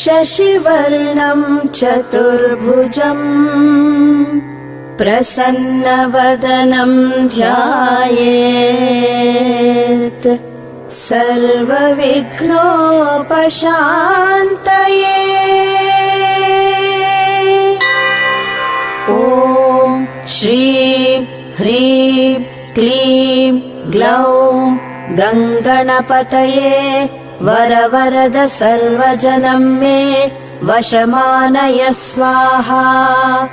शशिवर्णं चतुर्भुजम् प्रसन्नवदनं ध्यायेत्। सर्वविघ्नोपशान्तये। ॐ श्रीं ह्रीं क्लीं ग्लौं गङ्गणपतये वरवरद सर्वजनं मे वशमानय स्वाहा।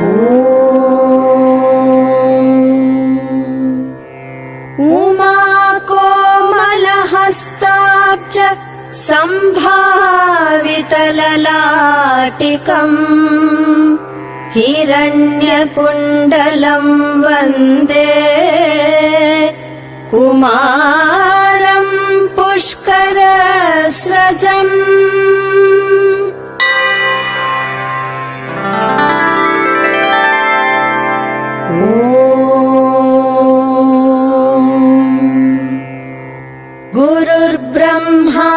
ॐ। उमाकोमलहस्ताब्ज सम्भावितललाटिकम् हिरण्यकुण्डलं वन्दे। कुमारं पुष्करस्रजम् गुरुर्ब्रह्मा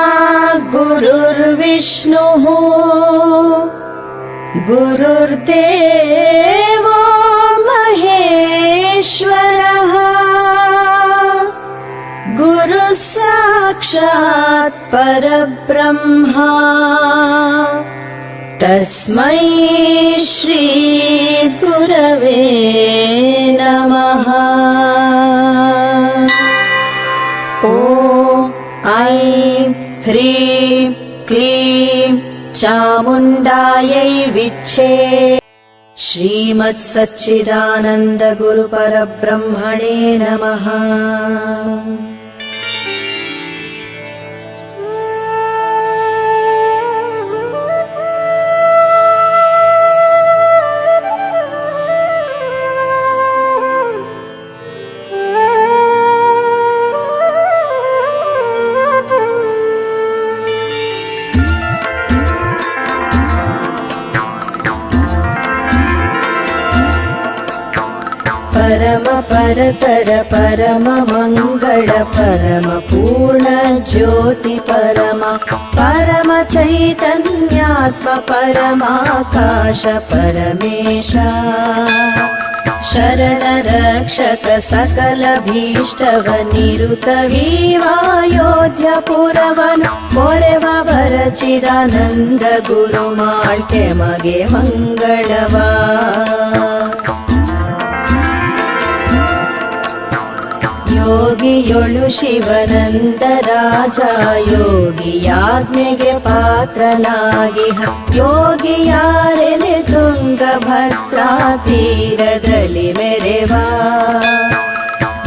गुरुर्विष्णुः गुरुर्देवो परब्रह्मा। तस्मै श्रीगुरवे नमः। ॐ ऐं ह्रीं क्लीं चामुण्डायै विच्छे। श्रीमत्सच्चिदानन्दगुरुपरब्रह्मणे नमः परम मङ्गल परम पूर्ण ज्योति परम परम चैतन्यात्म परमाकाश परमेश शरण रक्षक सकल भीष्टव निरुत वीवायोध्य ಯೋಗಿಯೊಳು ರಾಜ ಯೋಗಿಯಾಜ್ಞೆಗೆ ಪಾತ್ರನಾಗಿ. ಯೋಗಿಯಾರೆನೆ ತುಂಗಭದ್ರಾ ತೀರದಲ್ಲಿ ಮೆರೆವಾ.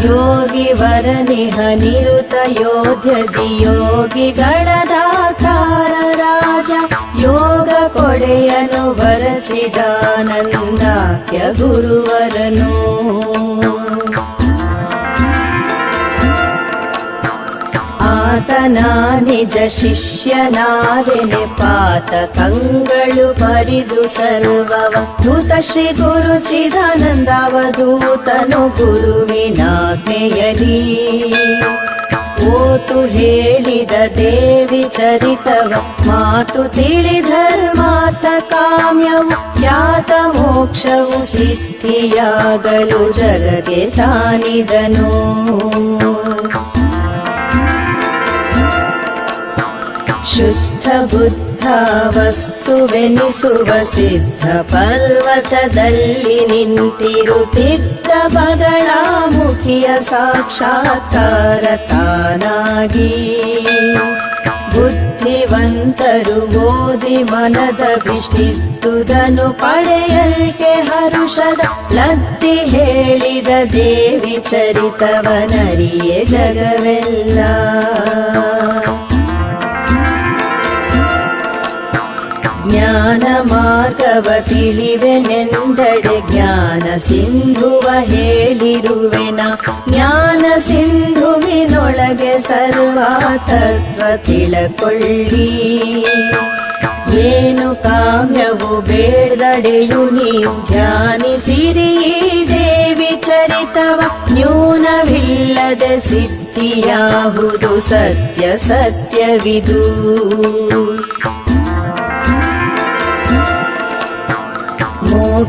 ಯೋಗಿ ವರನಿಹ ನಿರುತ ಯೋಧ್ಯದಿ ಯೋಗಿಗಳ ದಾತಾರ ರಾಜ. ಯೋಗ ಕೊಡೆಯನು ವರಚಿದಾನಂದಾಖ್ಯ ಗುರುವರನು. ಆತನ ನಿಜ ಶಿಷ್ಯನಾರೆನೆ ಪಾತ ಕಂಗಳು ಬರಿದು ಸರ್ವವ. ದೂತ ಶ್ರೀ ಗುರು ಚಿದಾನಂದವಧೂತನು ಗುರುವಿನಾಜ್ಞೆಯಲಿ ಓತು ಹೇಳಿದ ದೇವಿ ಚರಿತವ, ಮಾತು ತಿಳಿ ಧರ್ಮಾರ್ಥ ಕಾಮ್ಯವು, ಖ್ಯಾತ ಮೋಕ್ಷವು ಸಿದ್ಧಿಯಾಗಲು ಜಗಗೆ ತಾನಿದನು. ಬುದ್ಧ ವಸ್ತುವೆನಿಸುವ ಸಿದ್ಧ ಪರ್ವತದಲ್ಲಿ ನಿಂತಿರುತ್ತಿದ್ದ ಬಗಳ ಮುಖಿಯ ಸಾಕ್ಷಾತ್ಕಾರ ತಾನಾಗಿ. ಬುದ್ಧಿವಂತರು ಓದಿ ಮನದ ವಿಷ್ಟಿದ್ದುದನು ಪಡೆಯಲ್ಕೆ ಹರುಷದ ಲದ್ದಿ ಹೇಳಿದ ದೇವಿ ಚರಿತವನರಿಯೇ ಜಗವೆಲ್ಲ. ಜ್ಞಾನ ಮಾರ್ಗವ ತಿಳಿವೆನೆಂದಡೆ ಜ್ಞಾನ ಸಿಂಧುವ ಹೇಳಿರುವೆನ. ಜ್ಞಾನ ಸಿಂಧುವಿನೊಳಗೆ ಸರ್ವ ತತ್ವ ತಿಳಕೊಳ್ಳಿ. ಏನು ಕಾಮ್ಯವು ಬೇಡದಡೆಯು ನೀವು ಧ್ಯಾನಿಸಿರಿ ದೇವಿ ಚರಿತವ. ನ್ಯೂನವಿಲ್ಲದೆ ಸಿದ್ಧಿಯಾಗುವುದು ಸತ್ಯ ಸತ್ಯವಿದು.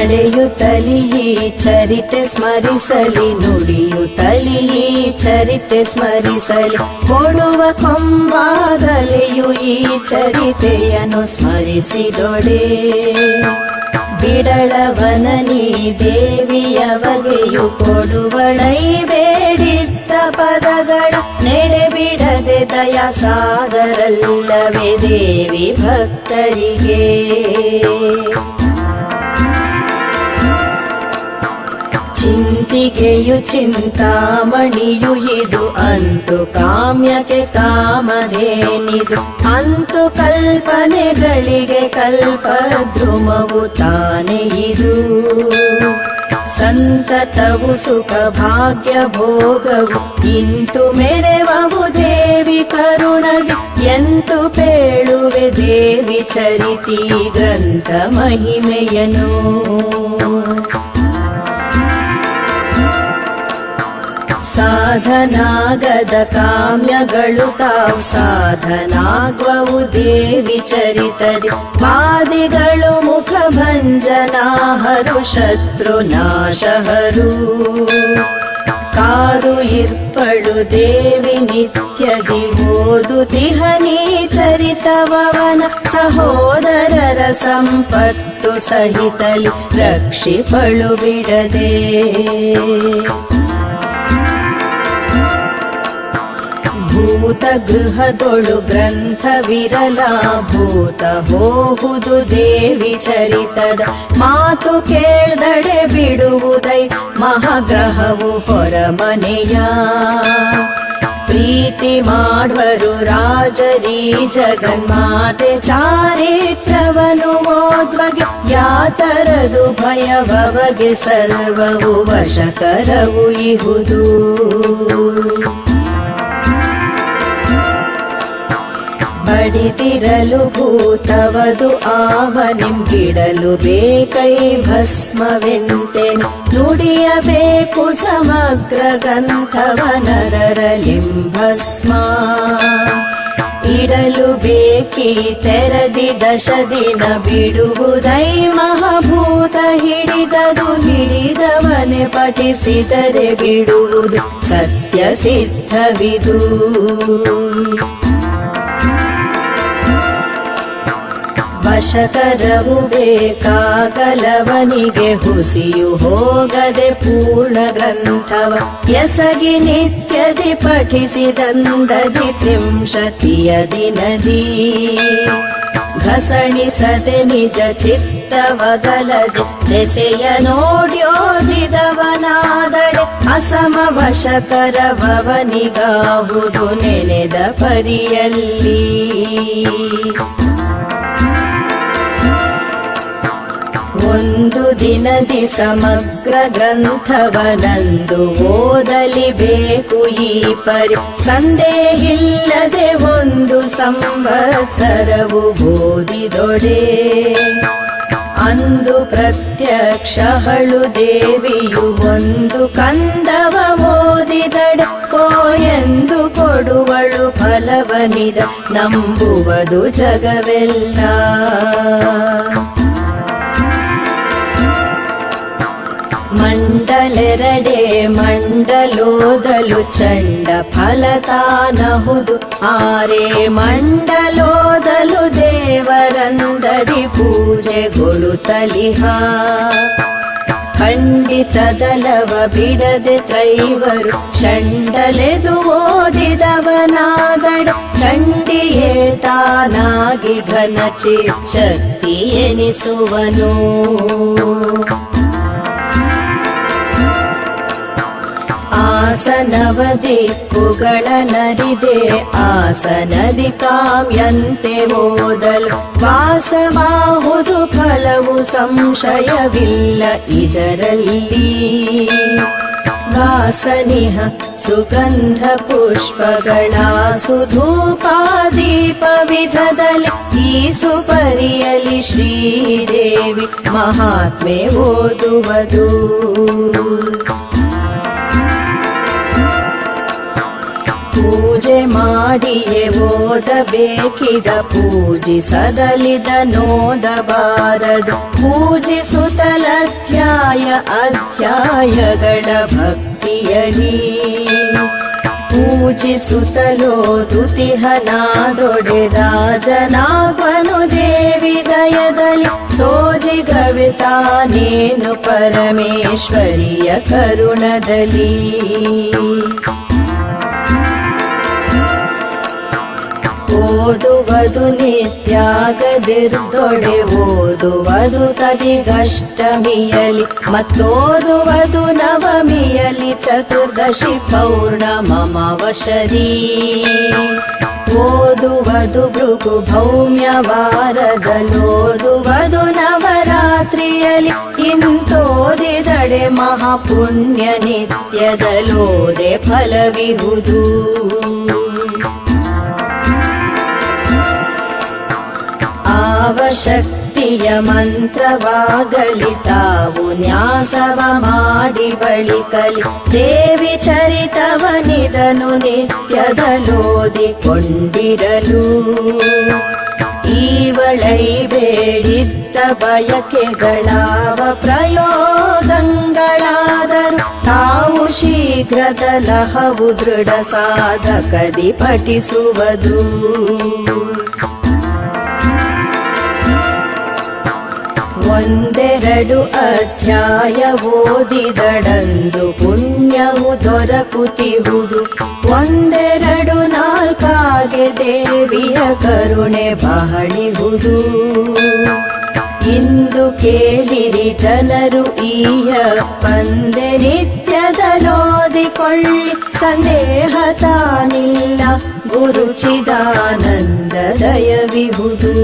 ನಡೆಯುತ್ತಲಿ ಚರಿತೆ ಸ್ಮರಿಸಲಿ ನುಡಿಯುತ್ತಲಿ ಚರಿತೆ ಸ್ಮರಿಸಲಿ. ಕೊಡುವ ಕೊಂಬಾಗಲೆಯು ಈ ಚರಿತೆಯನ್ನು ಸ್ಮರಿಸಿದೊಡೆ. ಬಿಡಳವನ ನೀ ದೇವಿಯ ಬಗೆಯು ಕೊಡುವಳೈ ಬೇಡಿದ್ದ ಪದಗಳ ನೆಡೆ ಬಿಡದೆ ದಯಾ ಸಾಗರಲ್ಲವೇ ದೇವಿ ಭಕ್ತರಿಗೆ. ಚಿಂತಿಗೆಯು ಚಿಂತಾಮಣಿಯು ಇದು ಅಂತು ಕಾಮ್ಯಕ್ಕೆ ಕಾಮಧೇನಿದು ಅಂತು ಕಲ್ಪನೆಗಳಿಗೆ ಕಲ್ಪದ್ರುಮವು ತಾನೇ ಇದು ಸಂತತವು ಸುಖ ಭಾಗ್ಯ ಭೋಗವು ಇಂತು ಮೆರೆವವು ದೇವಿ ಕರುಣದಿ ಎಂತು ಪೇಳುವೆ ದೇವಿ ಚರಿತಿ ಗ್ರಂಥ ಮಹಿಮೆಯನು ಸಾಧನಾಗದ ಕಾಮ್ಯಗಳು ತಾವು ಸಾಧನಾಗ್ವವು ದೇವಿ ಚರಿತದಿ. ಮಾದಿಗಳು ಮುಖ ಭಂಜನಾಹರು ಶತ್ರು ನಾಶಹರು. ಕಾದು ಇರ್ಪಳು ದೇವಿ ನಿತ್ಯದಿ ಓದುತಿಹನಿ ಚರಿತವವನ ಸಹೋದರರ ಸಂಪತ್ತು ಸಹಿತಲಿ ರಕ್ಷಿಪಳು ಬಿಡದೆ. ಭೂತ ಗೃಹದೊಳು ಗ್ರಂಥವಿರಲ ಭೂತ ಹೋಹುದು ದೇವಿ ಚರಿತದ ಮಾತು ಕೇಳ್ದಡೆ ಬಿಡುವುದೈ ಮಹಾಗ್ರಹವು ಹೊರಮನೆಯ ಪ್ರೀತಿ ಮಾಡುವರು ರಾಜರಿ ಜಗನ್ಮಾತೆ, ಚಾರಿತ್ರವನು ಓದ್ವಗೆ, ಯಾತರದು ಭಯವವಗೆ ಸರ್ವವು ವಶಕರವು ಇಹುದು. ಬಡಿದಿರಲು ಭೂತವದು ಆವನಿಂಬಿಡಲು ಬೇಕೈ ಭಸ್ಮವೆಂತೆ. ನುಡಿಯಬೇಕು ಸಮಗ್ರ ಗಂಥವನರಲಿಂಭಸ್ಮ ಇಡಲು ಬೇಕಿ ತೆರದಿ ದಶ ದಿನ ಬಿಡುವುದೈ ಮಹಾಭೂತ ಹಿಡಿದದು ಹಿಡಿದವನೆ ಪಠಿಸಿದರೆ ಬಿಡುವುದು ಸತ್ಯ ಸಿದ್ಧವಿದು ವಶಕರವು ಬೇಕಾಗಲವನಿಗೆ ಹುಸಿಯು ಹೋಗದೆ ಪೂರ್ಣ ಗ್ರಂಥವ. ಎಸಗಿ ನಿತ್ಯದಿ ಪಠಿಸಿದಂದದಿ ತ್ರಿಂಶತಿಯ ದಿನದಿ. ಘಸಣಿಸದೆ ನಿಜ ಚಿತ್ತವಗಲದೆ, ದೆಸೆಯ ನೋಡ್ಯೋದಿದವನಾದಡೆ ಅಸಮ ವಶಕರವನಿಗಾಹುದು ನೆನೆದ ಪರಿಯಲ್ಲಿ. ಒಂದು ದಿನದಿ ಸಮಗ್ರ ಗ್ರಂಥವನಂದು ಓದಲಿ ಬೇಕು ಈ ಪರಿ. ಸಂದೇಹಿಲ್ಲದೆ ಒಂದು ಸಂವತ್ಸರವು ಓದಿದೊಡೆ. ಅಂದು ಪ್ರತ್ಯಕ್ಷಹಳು ದೇವಿಯು ಒಂದು ಕಂದವ ಓದಿದಡೆ. ಕೋ ಎಂದು ಕೊಡುವಳು ಫಲವನಿದ, ನಂಬುವುದು ಜಗವೆಲ್ಲ. ಮಂಡಲೆರಡೆ ಮಂಡಲೋದಲು ಚಂಡ ಫಲತಾನಹುದು. ಆರೆ ಮಂಡಲೋದಲು ದೇವರಂದದಿ ಪೂಜೆಗೊಳುತ್ತಲಿಹ ಖಂಡಿತದಲವ ಬಿಡದೆ ತ್ರೈವರು ಚಂಡಲೆದು ಓದಿದವನಾದಡೆ ಚಂಡಿಯೇ ತಾನಾಗಿ ಘನ ಚಿಚ್ಚಕ್ತಿ ಎನಿಸುವನು. ನವದಿಕ್ಕುಗಳ ನರಿದೆ ಆಸನದಿ ಕಾಮ್ಯಂತೆ ಓದಲು ವಾಸವಾಹುದು ಫಲವು ಸಂಶಯವಿಲ್ಲ ಇದರಲ್ಲಿ ವಾಸನಿಹ ಸುಗಂಧ ಪುಷ್ಪಗಳ ಸುಧೂಪಾದೀಪ ವಿಧದಲ್ಲಿ ಈ ಸುಪರಿಯಲಿ ಶ್ರೀದೇವಿ ಪೂಜೆ ಮಾಡಿಯೇ ಓದಬೇಕಿದ ಪೂಜಿಸದಲಿದ ನೋದಬಾರದು. ಪೂಜಿಸುತ್ತಲಧ್ಯಾಯ ಅಧ್ಯಾಯಗಳ ಭಕ್ತಿಯಲಿ ಪೂಜಿಸುತ್ತಲೋ ದುತಿಹನಾದೊಡೆ ರಾಜನಾಗ್ವನು ದೇವಿ ದಯದಲ್ಲಿ. ಸೋಜಿಗವಿತಾನೇನು ಪರಮೇಶ್ವರಿಯ ಕರುಣದಲ್ಲಿ. ಓದುವುದು ನಿತ್ಯಾಗದಿರ್ದೊಡೆ ಓದುವುದು ತದಿಗಷ್ಟಮಿಯಲಿ ಮತ್ತೋದುವುದು ನವಮಿಯಲಿ ಚತುರ್ದಶಿ ಪೌರ್ಣಮವಶರೀ ಓದುವುದು ಭೃಗು ಭೌಮ್ಯವಾರದಲೋದುವುದು ನವರಾತ್ರಿಯಲಿ ಇಂತೋದಿದಡೆ ಮಹಾಪುಣ್ಯ ನಿತ್ಯದಲೋದೆ ಫಲವಿಹುದು ಆವಶಕ್ತಿಯ ಮಂತ್ರವಾಗಲಿ. ತಾವು ನ್ಯಾಸವ ಮಾಡಿ ಬಳಿಕಲಿ. ದೇವಿ ಚರಿತವನಿದನು ನಿತ್ಯದಲೋದಿಕೊಂಡಿರಲು ಈವಳೈ ಬೇಡಿದ್ದ ಬಯಕೆಗಳಾವ ಪ್ರಯೋಗಂಗಳಾದರು ತಾವು ಶೀಘ್ರದಲಹವು ದೃಢ ಸಾಧಕದಿ ಪಠಿಸುವುದು. ಒಂದೆರಡು ಅಧ್ಯಾಯ ಓದಿದಡಂದು ಪುಣ್ಯವು ದೊರಕುತಿಹುದು. ಒಂದೆರಡು ನಾಲ್ಕಾಗೆ ದೇವಿಯ ಕರುಣೆ ಬಹಳಿಹುದು. ಇಂದು ಕೇಳಿರಿ ಜನರು ಈಯ ಪಂದೆ ನಿತ್ಯದಲೋದಿಕೊಳ್ಳಿ ಸಂದೇಹ ತಾನಿಲ್ಲ, ಗುರುಚಿದಾನಂದ ದಯವಿಹುದು.